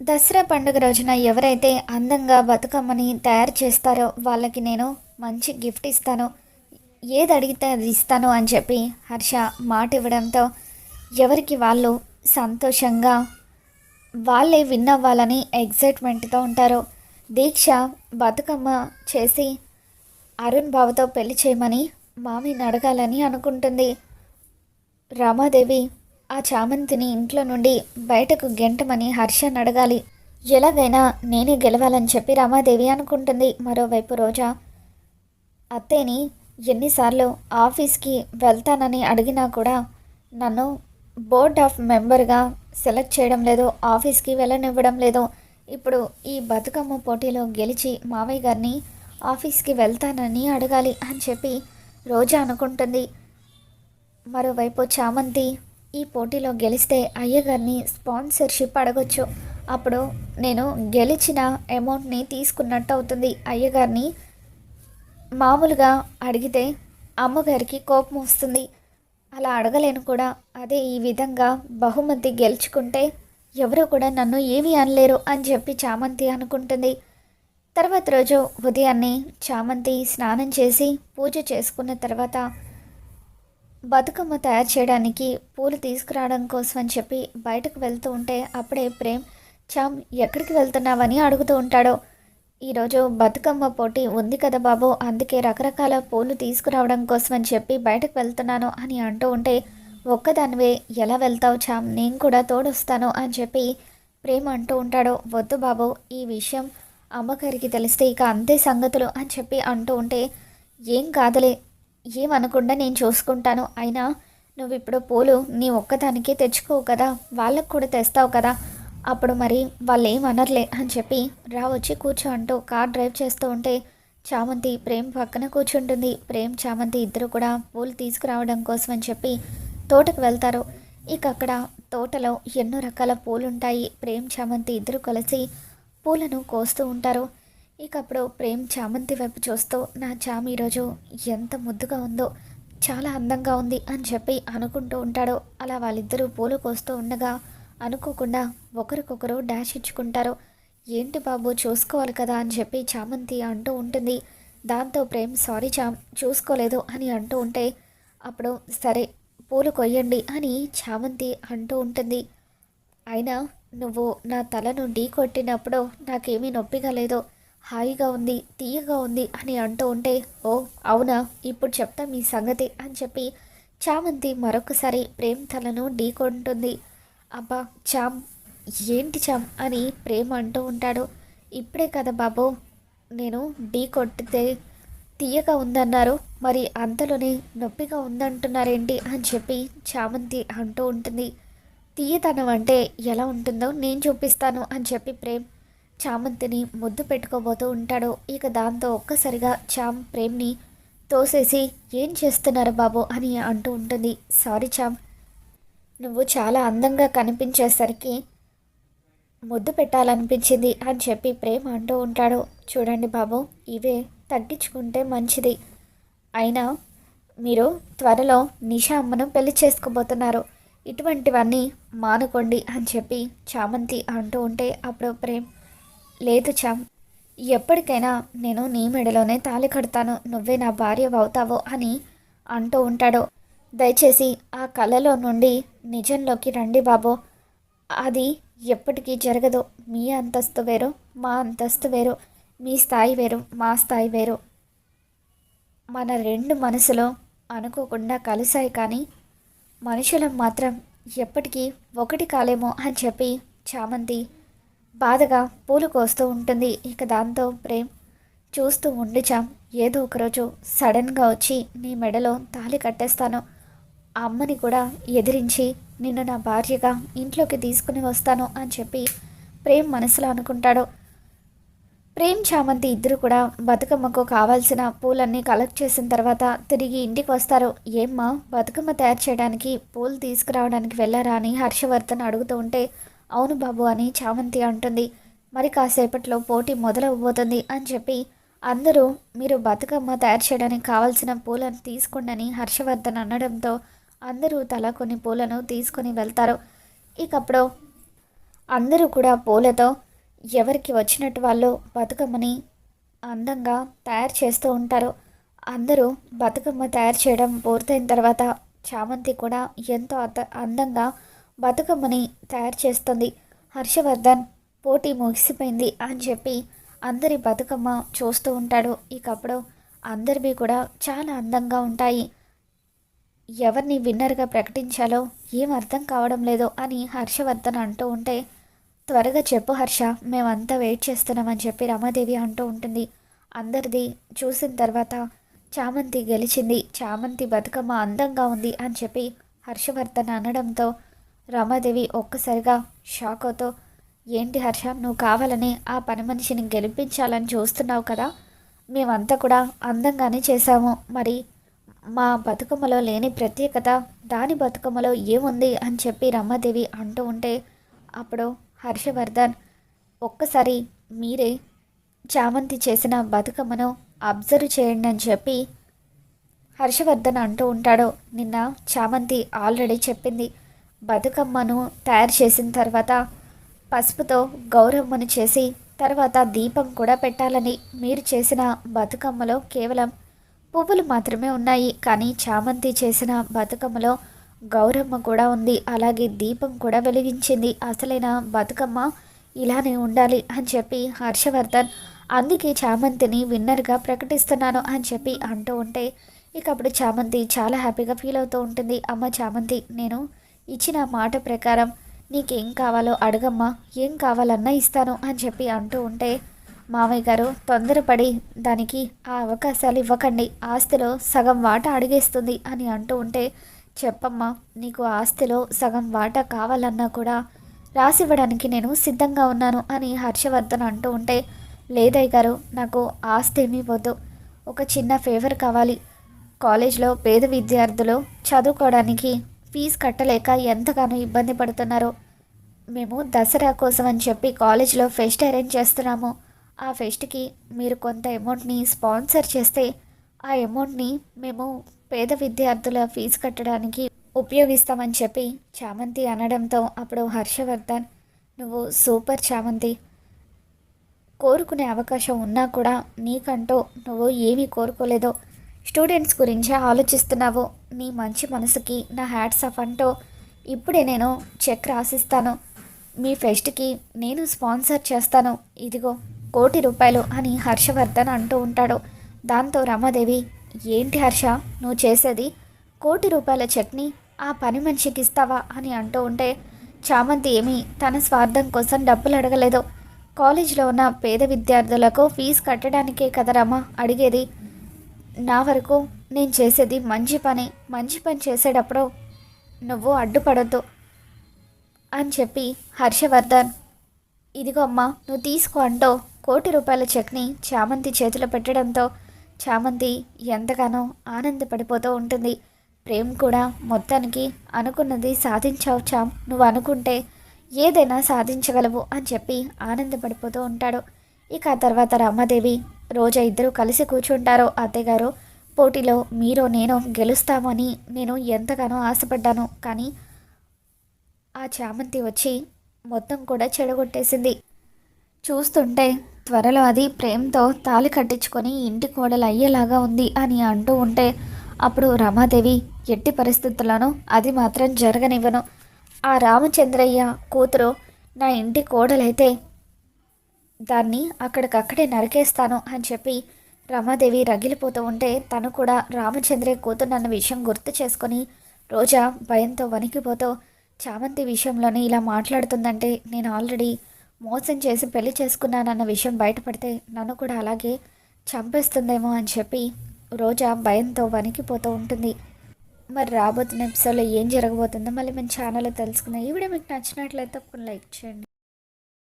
దసరా పండుగ రోజున ఎవరైతే అందంగా బతుకమ్మని తయారు చేస్తారో వాళ్ళకి నేను మంచి గిఫ్ట్ ఇస్తాను. ఏది అడిగితే అది ఇస్తాను అని చెప్పి హర్ష మాట ఇవ్వడంతో ఎవరికి వాళ్ళు సంతోషంగా వాళ్ళే విన్ అవ్వాలని ఎగ్జైట్మెంట్తో ఉంటారు. దీక్ష బతుకమ్మ చేసి అరుణ్ బాబుతో పెళ్ళి చేయమని మామిని అడగాలని అనుకుంటుంది. రమాదేవి ఆ చామంతిని ఇంట్లో నుండి బయటకు గెంటమని హర్షన్ అడగాలి. ఎలాగైనా నేనే గెలవాలని చెప్పి రామాదేవి అనుకుంటుంది మరోవైపు రోజా. అత్తయ్యని ఎన్నిసార్లు ఆఫీస్కి వెళ్తానని అడిగినా కూడా నన్ను బోర్డ్ ఆఫ్ మెంబర్గా సెలెక్ట్ చేయడం లేదు ఆఫీస్కి వెళ్ళనివ్వడం లేదు. ఇప్పుడు ఈ బతుకమ్మ పోటీలో గెలిచి మావయ్య గారిని ఆఫీస్కి వెళ్తానని అడగాలి అని చెప్పి రోజా అనుకుంటుంది. మరోవైపు చామంతి ఈ పోటీలో గెలిస్తే అయ్యగారిని స్పాన్సర్షిప్ అడగొచ్చు. అప్పుడు నేను గెలిచిన అమౌంట్ని తీసుకున్నట్టు అవుతుంది. అయ్యగారిని మామూలుగా అడిగితే అమ్మగారికి కోపం వస్తుంది. అలా అడగలేను కూడా. అదే ఈ విధంగా బహుమతి గెలుచుకుంటే ఎవరు కూడా నన్ను ఏమీ అనలేరు అని చెప్పి చామంతి అనుకుంటుంది. తర్వాత రోజు ఉదయాన్నే చామంతి స్నానం చేసి పూజ చేసుకున్న తర్వాత బతుకమ్మ తయారు చేయడానికి పూలు తీసుకురావడం కోసం అని చెప్పి బయటకు వెళ్తూ ఉంటే అప్పుడే ప్రేమ్ చామ్ ఎక్కడికి వెళ్తున్నావని అడుగుతూ ఉంటాడు. ఈరోజు బతుకమ్మ పోటీ ఉంది కదా బాబు అందుకే రకరకాల పూలు తీసుకురావడం కోసం అని చెప్పి బయటకు వెళ్తున్నాను అని అంటూ ఉంటే ఒక్కదానివే ఎలా వెళ్తావు చామ్ నేను కూడా తోడొస్తాను అని చెప్పి ప్రేమ్ అంటూ ఉంటాడు. వద్దు బాబు ఈ విషయం అమ్మగారికి తెలిస్తే ఇక అంతే సంగతులు అని చెప్పి అంటూ ఉంటే ఏం కాదులే ఏమనకుండా నేను చూసుకుంటాను. అయినా నువ్వు ఇప్పుడు పూలు నీ ఒక్కదానికే తెచ్చుకోవు కదా వాళ్ళకు కూడా తెస్తావు కదా. అప్పుడు మరి వాళ్ళు ఏమనర్లే అని చెప్పి రా వచ్చి కూర్చో అంటూ కార్ డ్రైవ్ చేస్తూ ఉంటే చామంతి ప్రేమ్ పక్కన కూర్చుంటుంది. ప్రేమ్ చామంతి ఇద్దరు కూడా పూలు తీసుకురావడం కోసం అని చెప్పి తోటకు వెళ్తారు. ఇక అక్కడ తోటలో ఎన్నో రకాల పూలు ఉంటాయి ప్రేమ్ చామంతి ఇద్దరు కలిసి పూలను కోస్తూ ఉంటారు. ఇక అప్పుడు ప్రేమ్ చామంతి వైపు చూస్తూ నా చామ ఈరోజు ఎంత ముద్దుగా ఉందో చాలా అందంగా ఉంది అని చెప్పి అనుకుంటూ ఉంటాడు. అలా వాళ్ళిద్దరూ పూలు కోస్తూ ఉండగా అనుకోకుండా ఒకరికొకరు డాష్ ఇచ్చుకుంటారు. ఏంటి బాబు చూసుకోవాలి కదా అని చెప్పి చామంతి అంటూ ఉంటుంది. దాంతో ప్రేమ్ సారీ చామ్ చూసుకోలేదు అని అంటూ ఉంటే అప్పుడు సరే పూలు కొయ్యండి అని చామంతి అంటూ ఉంటుంది. అయినా నువ్వు నా తలను ఢీ కొట్టినప్పుడు నాకేమీ నొప్పిగా లేదు. హాయిగా ఉంది తీయగా ఉంది అని అంటూ ఉంటే ఓ అవునా? ఇప్పుడు చెప్తా మీ సంగతి అని చెప్పి చామంతి మరొకసారి ప్రేమ్ తలను ఢీకొంటుంది. అబ్బా చామ్ ఏంటి చామ్ అని ప్రేమ్ అంటూ ఉంటాడు. ఇప్పుడే కదా బాబు నేను ఢీ కొట్టితే తీయగా ఉందన్నారు. మరి అంతలోనే నొప్పిగా ఉందంటున్నారేంటి అని చెప్పి చామంతి అంటూ ఉంటుంది. తీయతనం అంటే ఎలా ఉంటుందో నేను చూపిస్తాను అని చెప్పి ప్రేమ్ చామంతిని ముద్దు పెట్టుకోబోతూ ఉంటాడు. ఇక దాంతో ఒక్కసారిగా చామ్ ప్రేమ్ని తోసేసి ఏం చేస్తున్నారు బాబు? అని అంటూ ఉంటుంది. సారీ చామ్ నువ్వు చాలా అందంగా కనిపించేసరికి ముద్దు పెట్టాలనిపించింది అని చెప్పి ప్రేమ్ అంటూ ఉంటాడు. చూడండి బాబు ఇవే తగ్గించుకుంటే మంచిది. అయినా మీరు త్వరలో నిషా అమ్మను పెళ్ళి చేసుకోబోతున్నారు. ఇటువంటివన్నీ మానుకోండి అని చెప్పి చామంతి అంటూ ఉంటే అప్పుడు ప్రేమ్ లేదు చామ్ ఎప్పటికైనా నేను నీ మెడలోనే తాళి కడతాను. నువ్వే నా భార్య అవుతావో అని అంటూ ఉంటాడు. దయచేసి ఆ కళలో నుండి నిజంలోకి రండి బాబు. అది ఎప్పటికీ జరగదు. మీ అంతస్తు వేరు మా అంతస్తు వేరు మీ స్థాయి వేరు మా స్థాయి వేరు. మన రెండు మనసులో అనుకోకుండా కలిశాయి కానీ మనుషులం మాత్రం ఎప్పటికీ ఒకటి కాలేమో అని చెప్పి చామంతి బాధగా పూలు కోస్తూ ఉంటుంది. ఇక దాంతో ప్రేమ్ చూస్తూ ఉండి ఏదో ఒకరోజు సడన్గా వచ్చి నీ మెడలో తాళి కట్టేస్తాను. ఆ అమ్మని కూడా ఎదిరించి నిన్ను నా భార్యగా ఇంట్లోకి తీసుకుని వస్తాను అని చెప్పి ప్రేమ్ మనసులో అనుకుంటాడు. ప్రేమ్ చామంతి ఇద్దరు కూడా బతుకమ్మకు కావాల్సిన పూలన్నీ కలెక్ట్ చేసిన తర్వాత తిరిగి ఇంటికి వస్తారు. ఏమ్మా బతుకమ్మ తయారు చేయడానికి పూలు తీసుకురావడానికి వెళ్ళారా అని హర్షవర్ధన్ అడుగుతూ ఉంటే అవును బాబు అని చామంతి అంటుంది. మరి కాసేపట్లో పోటీ మొదలవబోతుంది అని చెప్పి అందరూ మీరు బతుకమ్మ తయారు చేయడానికి కావాల్సిన పూలను తీసుకోండి హర్షవర్ధన్ అనడంతో అందరూ తల కొన్ని పూలను తీసుకొని వెళ్తారు. ఇకప్పుడు అందరూ కూడా పూలతో ఎవరికి వచ్చినట్టు వాళ్ళు బతుకమ్మని అందంగా తయారు చేస్తూ ఉంటారు. అందరూ బతుకమ్మ తయారు చేయడం పూర్తయిన తర్వాత చామంతి కూడా ఎంతో అత అందంగా బతుకమ్మని తయారు చేస్తుంది. హర్షవర్ధన్ పోటీ ముగిసిపోయింది అని చెప్పి అందరి బతుకమ్మ చూస్తూ ఉంటాడు. ఇకప్పుడు అందరివి కూడా చాలా అందంగా ఉంటాయి. ఎవరిని విన్నర్గా ప్రకటించాలో ఏం అర్థం కావడం లేదు అని హర్షవర్ధన్ అంటూ ఉంటే త్వరగా చెప్పు హర్ష మేమంతా వెయిట్ చేస్తున్నామని చెప్పి రమాదేవి అంటూ ఉంటుంది. అందరిది చూసిన తర్వాత చామంతి గెలిచింది. చామంతి బతుకమ్మ అందంగా ఉంది అని చెప్పి హర్షవర్ధన్ అనడంతో రమాదేవి ఒక్కసారిగా షాక్ అవుతూ ఏంటి హర్ష నువ్వు కావాలని ఆ పని మనిషిని గెలిపించాలని చూస్తున్నావు కదా? మేమంతా కూడా అందంగానే చేశాము. మరి మా బతుకమ్మలో లేని ప్రత్యేకత దాని బతుకమ్మలో ఏముంది? అని చెప్పి రమాదేవి అంటూ ఉంటే అప్పుడు హర్షవర్ధన్ ఒక్కసారి మీరే చామంతి చేసిన బతుకమ్మను అబ్జర్వ్ చేయండి అని చెప్పి హర్షవర్ధన్ అంటూ ఉంటాడు. నిన్న చామంతి ఆల్రెడీ చెప్పింది. బతుకమ్మను తయారు చేసిన తర్వాత పసుపుతో గౌరమ్మను చేసి తర్వాత దీపం కూడా పెట్టాలని మీరు చేసిన బతుకమ్మలో కేవలం పువ్వులు మాత్రమే ఉన్నాయి. కానీ చామంతి చేసిన బతుకమ్మలో గౌరమ్మ కూడా ఉంది. అలాగే దీపం కూడా వెలిగించింది. అసలైన బతుకమ్మ ఇలానే ఉండాలి అని చెప్పి హర్షవర్ధన్ అందుకే చామంతిని విన్నర్గా ప్రకటిస్తున్నాను అని చెప్పి అంటూ ఉంటే ఇక అప్పుడు చామంతి చాలా హ్యాపీగా ఫీల్ అవుతూ ఉంటుంది. అమ్మ చామంతి నేను ఇచ్చిన మాట ప్రకారం నీకేం కావాలో అడగమ్మా ఏం కావాలన్నా ఇస్తాను అని చెప్పి అంటూ ఉంటే మామయ్య గారు తొందరపడి దానికి ఆ అవకాశాలు ఇవ్వకండి. ఆస్తిలో సగం వాటా అడిగేస్తుంది అని అంటూ ఉంటే చెప్పమ్మా నీకు ఆస్తిలో సగం వాటా కావాలన్నా కూడా రాసివ్వడానికి నేను సిద్ధంగా ఉన్నాను అని హర్షవర్ధన్ అంటూ ఉంటే లేదయ్య గారు నాకు ఆస్తి ఏమీ వద్దు. ఒక చిన్న ఫేవర్ కావాలి. కాలేజ్లో పేద విద్యార్థులు చదువుకోవడానికి ఫీజు కట్టలేక ఎంతగానో ఇబ్బంది పడుతున్నారు. మేము దసరా కోసం అని చెప్పి కాలేజ్లో ఫెస్ట్ అరేంజ్ చేస్తున్నాము. ఆ ఫెస్ట్కి మీరు కొంత అమౌంట్ని స్పాన్సర్ చేస్తే ఆ అమౌంట్ని మేము పేద విద్యార్థుల ఫీజు కట్టడానికి ఉపయోగిస్తామని చెప్పి చామంతి అనడంతో అప్పుడు హర్షవర్ధన్ నువ్వు సూపర్ చామంతి. కోరుకునే అవకాశం ఉన్నా కూడా నీకంటూ నువ్వు ఏమీ కోరుకోలేదో స్టూడెంట్స్ గురించి ఆలోచిస్తున్నావు. నీ మంచి మనసుకి నా హ్యాట్స్ ఆఫ్ అంటూ ఇప్పుడే నేను చెక్ రాసిస్తాను. మీ ఫెస్ట్కి నేను స్పాన్సర్ చేస్తాను. ఇదిగో కోటి రూపాయలు అని హర్షవర్ధన్ అంటూ ఉంటాడు. దాంతో రమాదేవి ఏంటి హర్ష నువ్వు చేసేది? కోటి రూపాయల చెక్ని ఆ పని మనిషికి ఇస్తావా? అని అంటూ ఉంటే చామంతి ఏమి తన స్వార్థం కోసం డబ్బులు అడగలేదు. కాలేజీలో ఉన్న పేద విద్యార్థులకు ఫీజు కట్టడానికే కదా అడిగేది. నా వరకు నేను చేసేది మంచి పని మంచి పని చేసేటప్పుడు నువ్వు అడ్డుపడద్దు అని చెప్పి హర్షవర్ధన్ ఇదిగో అమ్మా నువ్వు తీసుకో అంటూ కోటి రూపాయల చెక్ని చామంతి చేతిలో పెట్టడంతో చామంతి ఎంతగానో ఆనందపడిపోతూ ఉంటుంది. ప్రేమ్ కూడా మొత్తానికి అనుకున్నది సాధించావు చామ్ నువ్వు అనుకుంటే ఏదైనా సాధించగలవు అని చెప్పి ఆనందపడిపోతూ ఉంటాడు. ఇక ఆ తర్వాత రమాదేవి రోజా ఇద్దరు కలిసి కూర్చుంటారో. అత్తయ్యగారు పోటీలో మీరు నేను గెలుస్తామని నేను ఎంతగానో ఆశపడ్డాను. కానీ ఆ చామంతి వచ్చి మొత్తం కూడా చెడగొట్టేసింది. చూస్తుంటే త్వరలో అది ప్రేమతో తాలి కట్టించుకొని ఇంటి కోడలు అయ్యేలాగా ఉంది అని అంటూ ఉంటే అప్పుడు రమాదేవి ఎట్టి పరిస్థితుల్లోనూ అది మాత్రం జరగనివ్వను. ఆ రామచంద్రయ్య కూతురు నా ఇంటి కోడలైతే దాన్ని అక్కడికక్కడే నరికేస్తాను అని చెప్పి రమాదేవి రగిలిపోతూ ఉంటే తను కూడా రామచంద్రే కూతురున్న విషయం గుర్తు చేసుకొని రోజా భయంతో వణికిపోతూ చామంతి విషయంలోనే ఇలా మాట్లాడుతుందంటే నేను ఆల్రెడీ మోసం చేసి పెళ్ళి చేసుకున్నానన్న విషయం బయటపడితే నన్ను కూడా అలాగే చంపేస్తుందేమో అని చెప్పి రోజా భయంతో వణికిపోతూ ఉంటుంది. మరి రాబోతున్న ఎపిసోడ్లో ఏం జరగబోతుందో మళ్ళీ మన ఛానల్లో తెలుసుకుందాం. ఈ వీడియో మీకు నచ్చినట్లయితే లైక్ చేయండి.